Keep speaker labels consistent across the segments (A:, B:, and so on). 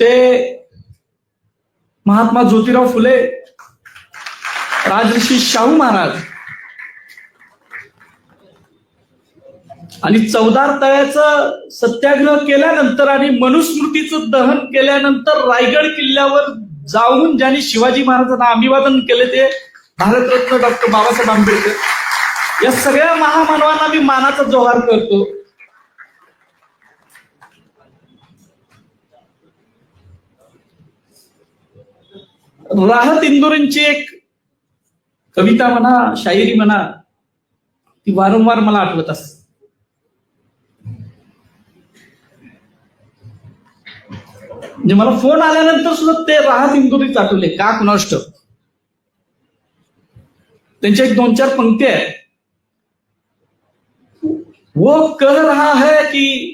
A: ते महात्मा ज्योतिराव फुले राजर्षी शाहू महाराज आणि चौदार तळ्याचं सत्याग्रह केल्यानंतर आणि मनुस्मृतीचं दहन केल्यानंतर रायगड किल्ल्यावर जाऊन ज्यांनी शिवाजी महाराजांना अभिवादन केले ते भारतरत्न डॉक्टर बाबासाहेब आंबेडकर. या सगळ्या महामानवांना मी मानाचा जोहार करतो. राहत इंदुरींची एक कविता म्हणा शायरी म्हणा ती वारंवार मला आठवत असते. म्हणजे मला फोन आल्यानंतर सुद्धा ते राहत इंदुरीच आठवले का कुणाष्ट त्यांच्या एक दोन चार पंक्ती आहेत. वो कह रहा है कि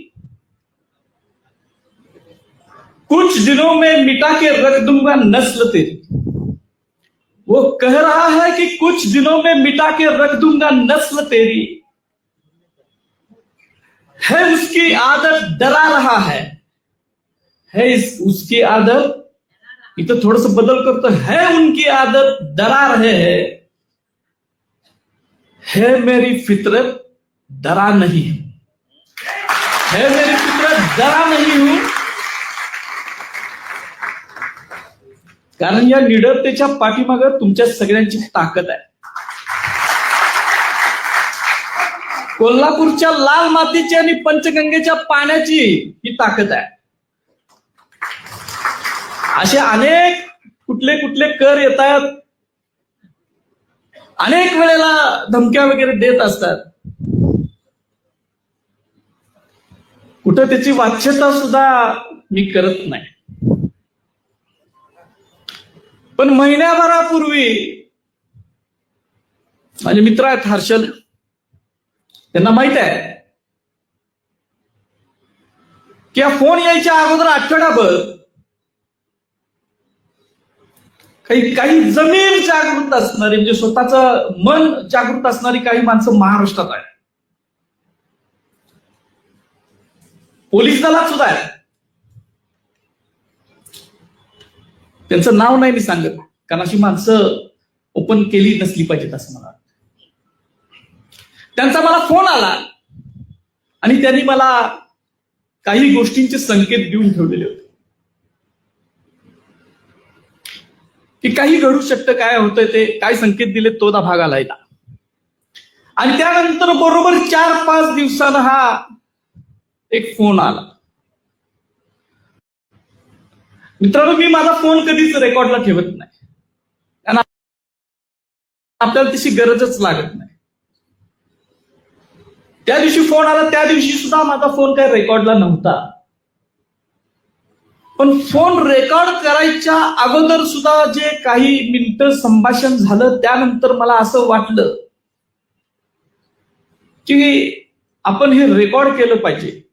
A: कुछ दिनों में मिटा के रख दूँगा नस्ल तेरी। वो कह रहा है कि कुछ दिनों में मिटा के रख दूँगा नस्ल तेरी। है उसकी आदत, डरा रहा है। है इस, उसकी आदत? ये तो थोड़ा सा बदल कर तो है उनकी आदत, डरा रहे है। है मेरी फितरत? डरा नहीं हूं। है मेरे फितरत डरा नहीं हूं। कारण या निडरतेच्या पाठीमाग तुमच्या सगळ्यांची ताकद आहे. कोल्हापूरच्या लाल मातीची आणि पंचगंगेच्या पाण्याची ही ताकद आहे. असे अनेक कुठले कुठले कर येतात. अनेक वेळेला धमक्या वगैरे देत असतात. कुठं त्याची वाच्यता सुद्धा मी करत नाही. पण महिन्याभरापूर्वी माझे मित्र आहेत हर्षल. त्यांना माहीत आहे की या फोन यायच्या अगोदर आठवड्याभर काही काही जमीन जागृत असणारी म्हणजे स्वतःच मन जागृत असणारी काही माणसं महाराष्ट्रात आहेत. पोलीस दलात सुद्धा आहे. त्यांचं नाव नाही मी सांगत. कारण अशी माणसं ओपन केली नसली पाहिजेत असं मला वाटतं. त्यांचा मला फोन आला. आणि त्यांनी मला काही गोष्टींचे संकेत देऊन ठेवलेले होते. की काही घडू शकतं काय होतंय ते काय संकेत दिले तो दा भाग आला आणि त्यानंतर बरोबर चार पाच दिवसानं हा एक फोन आला. मित्रांनो मी माझा फोन कधीच रेकॉर्डला ठेवत नाही. आपल्याला तशी गरजच लागत नाही. त्या दिवशी फोन आला त्या दिवशी सुद्धा माझा फोन काही रेकॉर्डला नव्हता. पण फोन रेकॉर्ड करायच्या अगोदर सुद्धा जे काही मिनिट संभाषण झालं त्यानंतर मला असं वाटलं की आपण हे रेकॉर्ड केलं पाहिजे.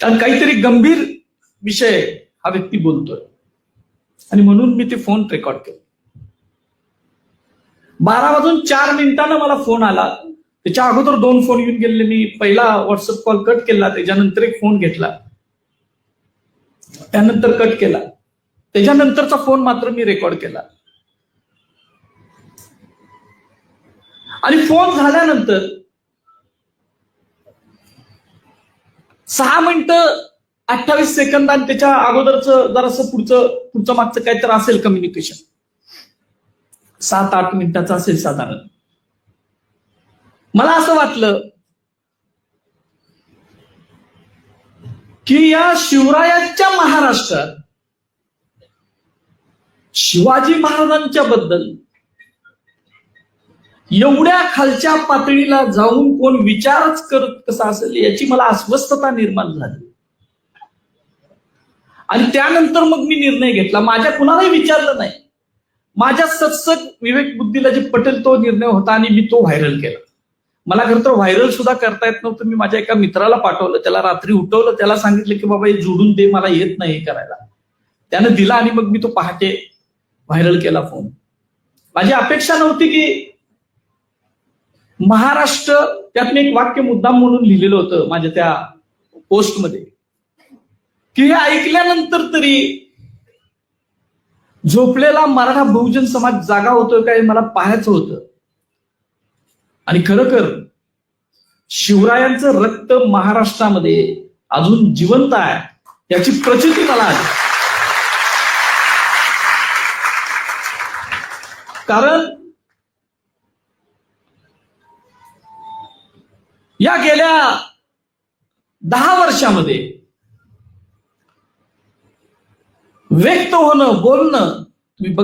A: कारण काहीतरी गंभीर विषय हा व्यक्ती बोलतोय. आणि म्हणून मी ते फोन रेकॉर्ड केले. बारा वाजून चार मिनिटानं मला फोन आला. त्याच्या अगोदर दोन फोन येऊन गेले. मी पहिला व्हॉट्सअप कॉल कट केला. त्याच्यानंतर एक फोन घेतला. त्यानंतर कट केला. त्याच्यानंतरचा फोन मात्र मी रेकॉर्ड केला. आणि फोन झाल्यानंतर सहा मिनिटं अठ्ठावीस सेकंद आणि त्याच्या अगोदरचं जरासं पुढचं पुढचं मागचं काहीतरी असेल कम्युनिकेशन सात आठ मिनिटाचं असेल साधारण. मला असं वाटलं की या शिवरायांच्या महाराष्ट्रात शिवाजी महाराजांच्या बद्दल एवढ्या खालच्या पातळीला जाऊन कोण विचारच करत कसा असेल याची मला अस्वस्थता निर्माण झाली. आणि त्यानंतर मग मी निर्णय घेतला. माझ्या कुणालाही विचारलं नाही. माझ्या सत्सक विवेक बुद्धीला जे पटेल तो निर्णय होता आणि मी तो व्हायरल केला. मला खरं तर व्हायरल सुद्धा करता येत नव्हतं. मी माझ्या एका मित्राला पाठवलं. त्याला रात्री उठवलं. त्याला सांगितलं की बाबा हे जोडून दे. मला येत नाही हे करायला. त्यानं दिला आणि मग मी तो पहाटे व्हायरल केला फोन. माझी अपेक्षा नव्हती की महाराष्ट्र त्यात मी एक वाक्य मुद्दाम म्हणून लिहिलेलं होतं माझ्या त्या पोस्टमध्ये. की हे ऐकल्यानंतर तरी झोपलेला मराठा बहुजन समाज जागा होतोय काय मला पाहायचं होतं. आणि खरोखर शिवरायांचं रक्त महाराष्ट्रामध्ये अजून जिवंत आहे याची प्रचिती मला आली कारण या गेल्या दहा वर्षामध्ये व्यक्त होणं बोलणं